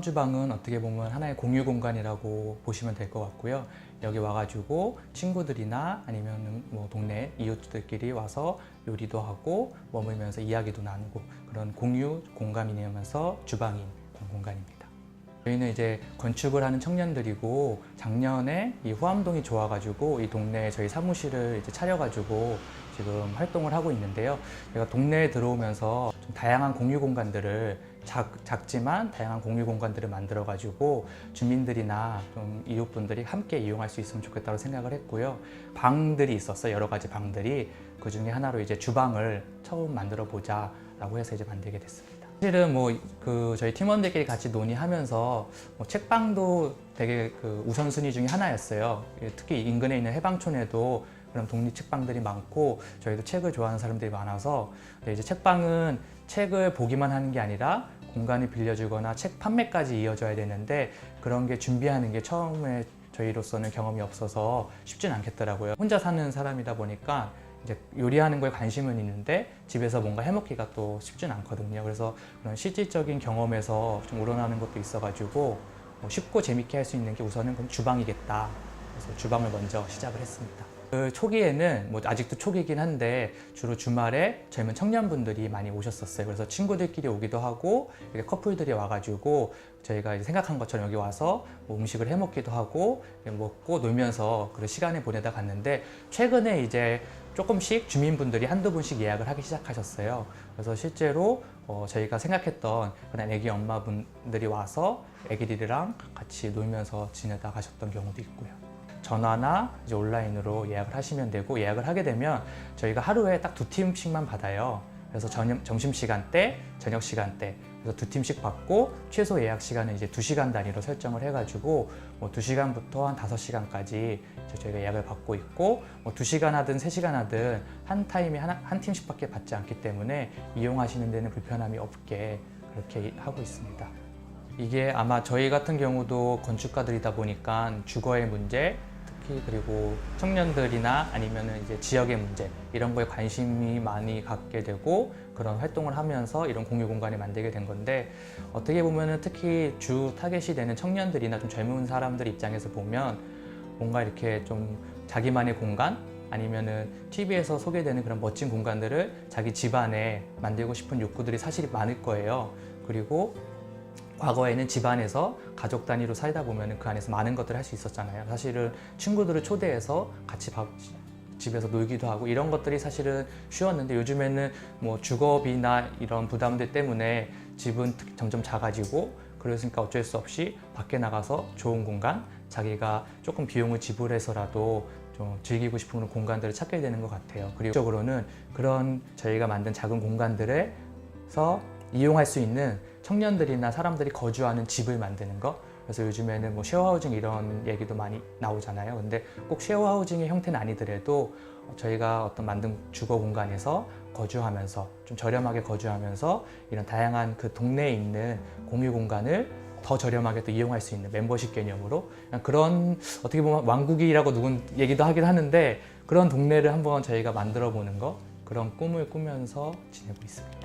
주방은 어떻게 보면 하나의 공유 공간이라고 보시면 될 것 같고요. 여기 와가지고 친구들이나 아니면 뭐 동네 이웃들끼리 와서 요리도 하고 머물면서 이야기도 나누고 그런 공유 공간이면서 주방인 그런 공간입니다. 저희는 이제 건축을 하는 청년들이고 작년에 이 후암동이 좋아가지고 이 동네에 저희 사무실을 이제 차려가지고 지금 활동을 하고 있는데요. 제가 동네에 들어오면서 좀 다양한 공유 공간들을 작, 작지만 다양한 공유 공간들을 만들어 가지고 주민들이나 좀 이웃분들이 함께 이용할 수 있으면 좋겠다고 생각을 했고요. 방들이 있었어요. 여러 가지 방들이 그 중에 하나로 이제 주방을 처음 만들어 보자라고 해서 이제 만들게 됐습니다. 사실은 뭐 그 저희 팀원들끼리 같이 논의하면서 뭐 책방도 되게 그 우선순위 중에 하나였어요. 특히 인근에 있는 해방촌에도 그런 독립 책방들이 많고 저희도 책을 좋아하는 사람들이 많아서 이제 책방은 책을 보기만 하는 게 아니라 공간을 빌려주거나 책 판매까지 이어져야 되는데 그런 게 준비하는 게 처음에 저희로서는 경험이 없어서 쉽진 않겠더라고요. 혼자 사는 사람이다 보니까 이제 요리하는 거에 관심은 있는데 집에서 뭔가 해먹기가 또 쉽진 않거든요. 그래서 그런 실질적인 경험에서 좀 우러나는 것도 있어가지고 뭐 쉽고 재밌게 할 수 있는 게 우선은 그럼 주방이겠다. 그래서 주방을 먼저 시작을 했습니다. 그 초기에는 뭐 아직도 초기이긴 한데 주로 주말에 젊은 청년분들이 많이 오셨었어요. 그래서 친구들끼리 오기도 하고 이렇게 커플들이 와가지고 저희가 생각한 것처럼 여기 와서 뭐 음식을 해 먹기도 하고 먹고 놀면서 그런 시간을 보내다 갔는데 최근에 이제 조금씩 주민분들이 한두 분씩 예약을 하기 시작하셨어요. 그래서 실제로 어, 저희가 생각했던 그런 애기 엄마분들이 와서 애기들이랑 같이 놀면서 지내다 가셨던 경우도 있고요. 전화나 이제 온라인으로 예약을 하시면 되고 예약을 하게 되면 저희가 하루에 딱 두 팀씩만 받아요. 그래서 저녁, 점심시간 대, 저녁 시간 대 그래서 두 팀씩 받고 최소 예약 시간은 이제 두 시간 단위로 설정을 해가지고 뭐 두 시간부터 한 다섯 시간까지 저희가 예약을 받고 있고 뭐 두 시간 하든 세 시간 하든 한 타임에 하나, 한 팀씩밖에 받지 않기 때문에 이용하시는 데는 불편함이 없게 그렇게 하고 있습니다. 이게 아마 저희 같은 경우도 건축가들이다 보니까 주거의 문제 특히 그리고 청년들이나 아니면은 이제 지역의 문제 이런 거에 관심이 많이 갖게 되고 그런 활동을 하면서 이런 공유 공간을 만들게 된 건데 어떻게 보면은 특히 주 타겟이 되는 청년들이나 좀 젊은 사람들 입장에서 보면 뭔가 이렇게 좀 자기만의 공간 아니면은 TV에서 소개되는 그런 멋진 공간들을 자기 집안에 만들고 싶은 욕구들이 사실 많을 거예요. 그리고 과거에는 집안에서 가족 단위로 살다 보면 그 안에서 많은 것들을 할 수 있었잖아요. 사실은 친구들을 초대해서 같이 밥, 집에서 놀기도 하고 이런 것들이 사실은 쉬웠는데 요즘에는 뭐 주거비나 이런 부담들 때문에 집은 특- 점점 작아지고 그러니까 어쩔 수 없이 밖에 나가서 좋은 공간, 자기가 조금 비용을 지불해서라도 좀 즐기고 싶은 그런 공간들을 찾게 되는 것 같아요. 그리고 적으로는 그런 저희가 만든 작은 공간들에서 이용할 수 있는 청년들이나 사람들이 거주하는 집을 만드는 거. 그래서 요즘에는 뭐 쉐어하우징 이런 얘기도 많이 나오잖아요. 근데 꼭 쉐어하우징의 형태는 아니더라도 저희가 어떤 만든 주거 공간에서 거주하면서 좀 저렴하게 거주하면서 이런 다양한 그 동네에 있는 공유 공간을 더 저렴하게 또 이용할 수 있는 멤버십 개념으로 그런 어떻게 보면 왕국이라고 누군 얘기도 하긴 하는데 그런 동네를 한번 저희가 만들어 보는 거 그런 꿈을 꾸면서 지내고 있습니다.